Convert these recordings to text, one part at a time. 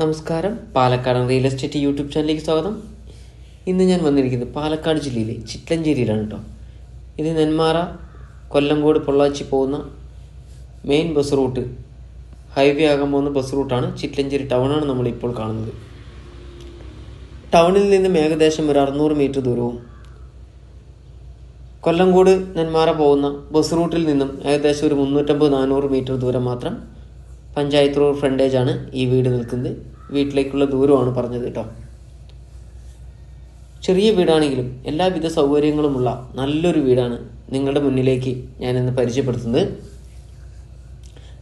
നമസ്കാരം. Palakkad real estate YouTube ചാനലിലേക്ക് സ്വാഗതം. ഇന്ന് ഞാൻ വന്നിരിക്കുന്നത് പാലക്കാട് ജില്ലയിലെ ചിറ്റഞ്ചേരിയിലാണ് കേട്ടോ ഇത് നെന്മാറ കൊല്ലങ്കോട് പൊള്ളാച്ചി പോകുന്ന മെയിൻ ബസ് റൂട്ട് ഹൈവേ ആകാൻ പോകുന്ന ബസ് റൂട്ടാണ് ചിറ്റഞ്ചേരി ടൗണാണ് നമ്മളിപ്പോൾ കാണുന്നത്. ടൗണിൽ നിന്നും ഏകദേശം ഒരു അറുന്നൂറ് മീറ്റർ ദൂരവും കൊല്ലങ്കോട് നെന്മാറ പോകുന്ന ബസ് റൂട്ടിൽ നിന്നും ഏകദേശം ഒരു മുന്നൂറ്റമ്പത് നാനൂറ് മീറ്റർ ദൂരം മാത്രം പഞ്ചായത്ത് റോഡ് ഫ്രണ്ടേജ് ആണ് ഈ വീട് നിൽക്കുന്നത്. വീട്ടിലേക്കുള്ള ദൂരമാണ് പറഞ്ഞത് കേട്ടോ. ചെറിയ വീടാണെങ്കിലും എല്ലാവിധ സൗകര്യങ്ങളുമുള്ള നല്ലൊരു വീടാണ് നിങ്ങളുടെ മുന്നിലേക്ക് ഞാൻ ഇന്ന് പരിചയപ്പെടുത്തുന്നത്.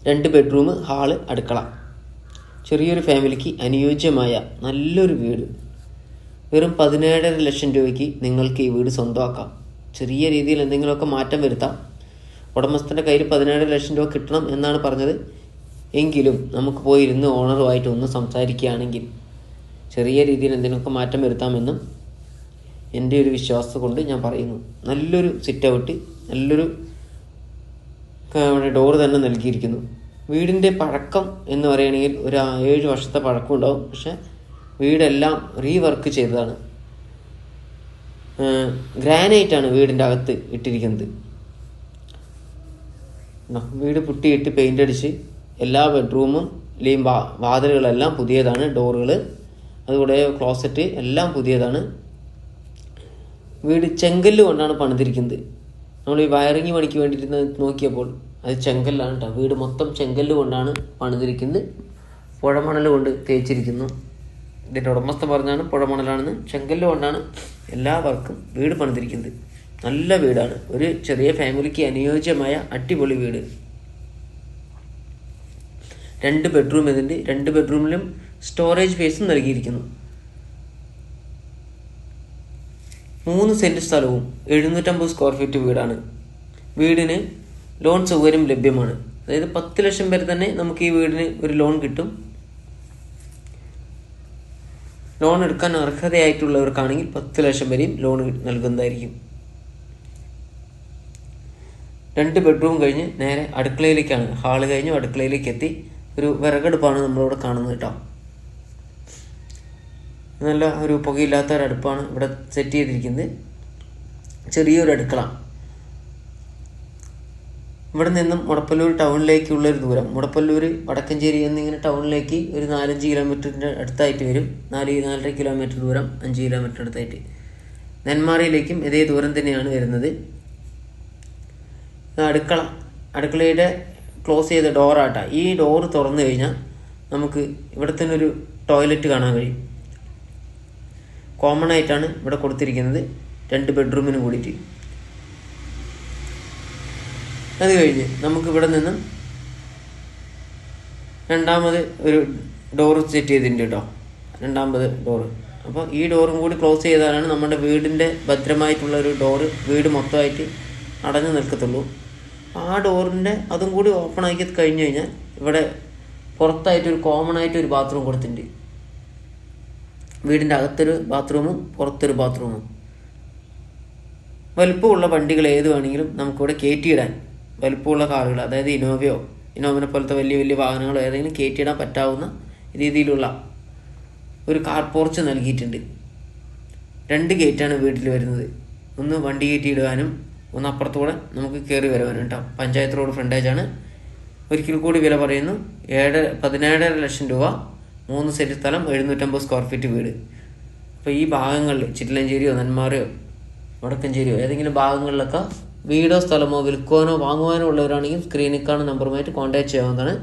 രണ്ട് ബെഡ്റൂം ഹാൾ അടുക്കള. ചെറിയൊരു ഫാമിലിക്ക് അനുയോജ്യമായ നല്ലൊരു വീട്. വെറും പതിനേഴര ലക്ഷം രൂപയ്ക്ക് നിങ്ങൾക്ക് ഈ വീട് സ്വന്തമാക്കാം. ചെറിയ രീതിയിൽ എന്തെങ്കിലുമൊക്കെ മാറ്റം വരുത്താം. ഉടമസ്ഥന്റെ കയ്യിൽ പതിനേഴര ലക്ഷം രൂപ കിട്ടണം എന്നാണ് പറഞ്ഞത്. എങ്കിലും നമുക്ക് പോയി ഇരുന്ന് ഓണറുമായിട്ട് ഒന്ന് സംസാരിക്കുകയാണെങ്കിൽ ചെറിയ രീതിയിൽ എന്തിനൊക്കെ മാറ്റം വരുത്താമെന്നും എന്റെ ഒരു വിശ്വാസം കൊണ്ട് ഞാൻ പറയുന്നു. നല്ലൊരു സിറ്റ് ഔട്ട് നല്ലൊരു ഡോറ് തന്നെ നൽകിയിരിക്കുന്നു. വീടിന്റെ പഴക്കം എന്ന് പറയുകയാണെങ്കിൽ ഒരു ഏഴ് വർഷത്തെ പഴക്കം ഉണ്ടാവും. പക്ഷെ വീടെല്ലാം റീവർക്ക് ചെയ്തതാണ്. ഗ്രാനൈറ്റ് ആണ് വീടിന്റെ അകത്ത് ഇട്ടിരിക്കുന്നത്. വീട് പുട്ടിയിട്ട് പെയിന്റ് അടിച്ച് എല്ലാ ബെഡ്റൂമും ഇല്ലെങ്കിൽ വാ വാതിലുകളെല്ലാം പുതിയതാണ് ഡോറുകൾ അതുകൂടെ ക്ലോസറ്റ് എല്ലാം പുതിയതാണ്. വീട് ചെങ്കല്ല് കൊണ്ടാണ് പണിതിരിക്കുന്നത്. നമ്മൾ ഈ വയറിങ് പണിക്ക് വേണ്ടിയിട്ട് നോക്കിയപ്പോൾ അത് ചെങ്കല്ലാണ് കേട്ടോ വീട് മൊത്തം ചെങ്കല്ല് കൊണ്ടാണ് പണിതിരിക്കുന്നത്. പുഴമണൽ കൊണ്ട് തേച്ചിരിക്കുന്നു. ഇതിന്റെ ഉടമസ്ഥ പറഞ്ഞാണ് പുഴമണലാണെന്ന്. ചെങ്കല്ല് കൊണ്ടാണ് എല്ലാ വർക്കും വീട് പണിതിരിക്കുന്നത്. നല്ല വീടാണ്. ഒരു ചെറിയ ഫാമിലിക്ക് അനുയോജ്യമായ അടിപൊളി വീട്. രണ്ട് ബെഡ്റൂം ഇതിന്റെ രണ്ട് ബെഡ്റൂമിലും സ്റ്റോറേജ് സ്പേസും നൽകിയിരിക്കുന്നു. മൂന്ന് സെന്റ് സ്ഥലവും എഴുന്നൂറ്റമ്പത് സ്ക്വയർ ഫീറ്റ് വീടാണ്. വീടിന് ലോൺ സൗകര്യം ലഭ്യമാണ്. അതായത് പത്ത് ലക്ഷം വരെ തന്നെ നമുക്ക് ഈ വീടിന് ഒരു ലോൺ കിട്ടും. ലോൺ എടുക്കാൻ അർഹതയായിട്ടുള്ളവർക്കാണെങ്കിൽ പത്ത് ലക്ഷം വരെയും ലോൺ നൽകുന്നതായിരിക്കും. രണ്ട് ബെഡ്റൂം കഴിഞ്ഞ് നേരെ അടുക്കളയിലേക്കാണ്. ഹാൾ കഴിഞ്ഞ് അടുക്കളയിലേക്ക് എത്തി. ഒരു വിറകടുപ്പാണ് നമ്മളിവിടെ കാണുന്നത് കേട്ടോ. നല്ല ഒരു പുകയില്ലാത്ത ഒരു അടുപ്പാണ് ഇവിടെ സെറ്റ് ചെയ്തിരിക്കുന്നത്. ചെറിയൊരു അടുക്കള. ഇവിടെ നിന്നും മുടപ്പല്ലൂർ ടൗണിലേക്കുള്ള ഒരു ദൂരം. മുടപ്പല്ലൂർ വടക്കഞ്ചേരി എന്നിങ്ങനെ ടൗണിലേക്ക് ഒരു നാലഞ്ച് കിലോമീറ്ററിന്റെ അടുത്തായിട്ട് വരും. നാല് നാലര കിലോമീറ്റർ ദൂരം അഞ്ച് കിലോമീറ്റർ അടുത്തായിട്ട്. നെന്മാറയിലേക്കും ഇതേ ദൂരം തന്നെയാണ് വരുന്നത്. അടുക്കള അടുക്കളയുടെ ക്ലോസ് ചെയ്ത ഡോറാട്ടാ ഈ ഡോറ് തുറന്നു കഴിഞ്ഞാൽ നമുക്ക് ഇവിടെ തന്നെ ഒരു ടോയ്ലറ്റ് കാണാൻ കഴിയും. കോമൺ ആയിട്ടാണ് ഇവിടെ കൊടുത്തിരിക്കുന്നത്. രണ്ട് ബെഡ്റൂമിന് കൂടിയിട്ട്. അത് കഴിഞ്ഞ് നമുക്ക് ഇവിടെ നിന്നും രണ്ടാമത് ഒരു ഡോറ് സെറ്റ് ചെയ്തിട്ടുണ്ട് കേട്ടോ രണ്ടാമത് ഡോറ് അപ്പോൾ ഈ ഡോറും കൂടി ക്ലോസ് ചെയ്താലാണ് നമ്മുടെ വീടിന്റെ ഭദ്രമായിട്ടുള്ള ഒരു ഡോറ് വീട് മൊത്തമായിട്ട് അടഞ്ഞു നിൽക്കത്തുള്ളൂ. ആ ഡോറിന്റെ അതും കൂടി ഓപ്പൺ ആക്കി കഴിഞ്ഞു കഴിഞ്ഞാൽ ഇവിടെ പുറത്തായിട്ട് ഒരു കോമൺ ആയിട്ട് ഒരു ബാത്റൂം കൊടുത്തിട്ടുണ്ട്. വീടിന്റെ അകത്തൊരു ബാത്റൂമും പുറത്തൊരു ബാത്റൂമും വലുപ്പമുള്ള വണ്ടികൾ ഏത് വേണമെങ്കിലും നമുക്കിവിടെ കയറ്റിയിടാൻ വലുപ്പമുള്ള കാറുകൾ അതായത് ഇനോവയോ ഇനോവിനെ പോലത്തെ വലിയ വലിയ വാഹനങ്ങളോ ഏതെങ്കിലും കയറ്റിയിടാൻ പറ്റാവുന്ന രീതിയിലുള്ള ഒരു കാർ പോർച്ച് നൽകിയിട്ടുണ്ട്. രണ്ട് ഗേറ്റാണ് വീട്ടിൽ വരുന്നത്. ഒന്ന് വണ്ടി കയറ്റിയിടുവാനും ഒന്ന് അപ്പുറത്തൂടെ നമുക്ക് കയറി വരുവാനും കേട്ടോ പഞ്ചായത്ത് റോഡ് ഫ്രണ്ടേജാണ് ഒരിക്കൽ കൂടി വില പറയുന്നു. ഏഴ് പതിനേഴര ലക്ഷം രൂപ. മൂന്ന് സെറ്റ് സ്ഥലം എഴുന്നൂറ്റമ്പത് സ്ക്വയർ ഫീറ്റ് വീട്. അപ്പോൾ ഈ ഭാഗങ്ങളിൽ ചിറ്റിലഞ്ചേരിയോ നെന്മാറയോ വടക്കഞ്ചേരിയോ ഏതെങ്കിലും ഭാഗങ്ങളിലൊക്കെ വീടോ സ്ഥലമോ വിൽക്കുവാനോ വാങ്ങുവാനോ ഉള്ളവരാണെങ്കിൽ സ്ക്രീനിൽ കാണുന്ന നമ്പറുമായിട്ട് കോൺടാക്ട് ചെയ്യാവുന്നതാണ്.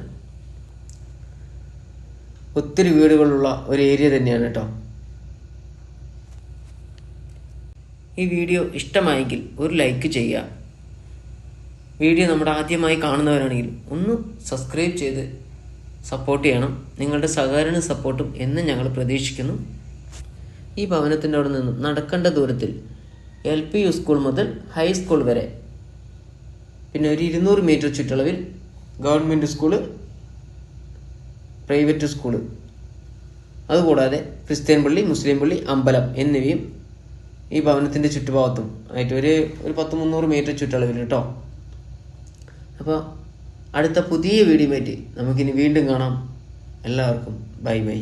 ഒത്തിരി വീടുകളുള്ള ഒരു ഏരിയ തന്നെയാണ് കേട്ടോ. ഈ വീഡിയോ ഇഷ്ടമായെങ്കിൽ ഒരു ലൈക്ക് ചെയ്യുക. വീഡിയോ നമ്മുടെ ആദ്യമായി കാണുന്നവരാണെങ്കിൽ ഒന്ന് സബ്സ്ക്രൈബ് ചെയ്ത് സപ്പോർട്ട് ചെയ്യണം. നിങ്ങളുടെ സഹകരണ സപ്പോർട്ടും എന്നും ഞങ്ങൾ പ്രതീക്ഷിക്കുന്നു. ഈ ഭവനത്തിന്റെ അവിടെ നിന്നും നടക്കേണ്ട ദൂരത്തിൽ എൽ പി യു സ്കൂൾ മുതൽ ഹൈസ്കൂൾ വരെ. പിന്നെ ഒരു ഇരുന്നൂറ് മീറ്റർ ചുറ്റളവിൽ ഗവൺമെന്റ് സ്കൂൾ പ്രൈവറ്റ് സ്കൂൾ അതുകൂടാതെ ക്രിസ്ത്യൻ പള്ളി മുസ്ലിം പള്ളി അമ്പലം എന്നിവയും ഈ ഭവനത്തിന്റെ ചുറ്റുഭാഗത്തും. ആയിട്ട് ഒരു ഒരു പത്ത് മുന്നൂറ് മീറ്റർ ചുറ്റളവിൽ കേട്ടോ അപ്പോൾ അടുത്ത പുതിയ വീഡിയോ നമുക്കിനി വീണ്ടും കാണാം. എല്ലാവർക്കും ബൈ ബൈ.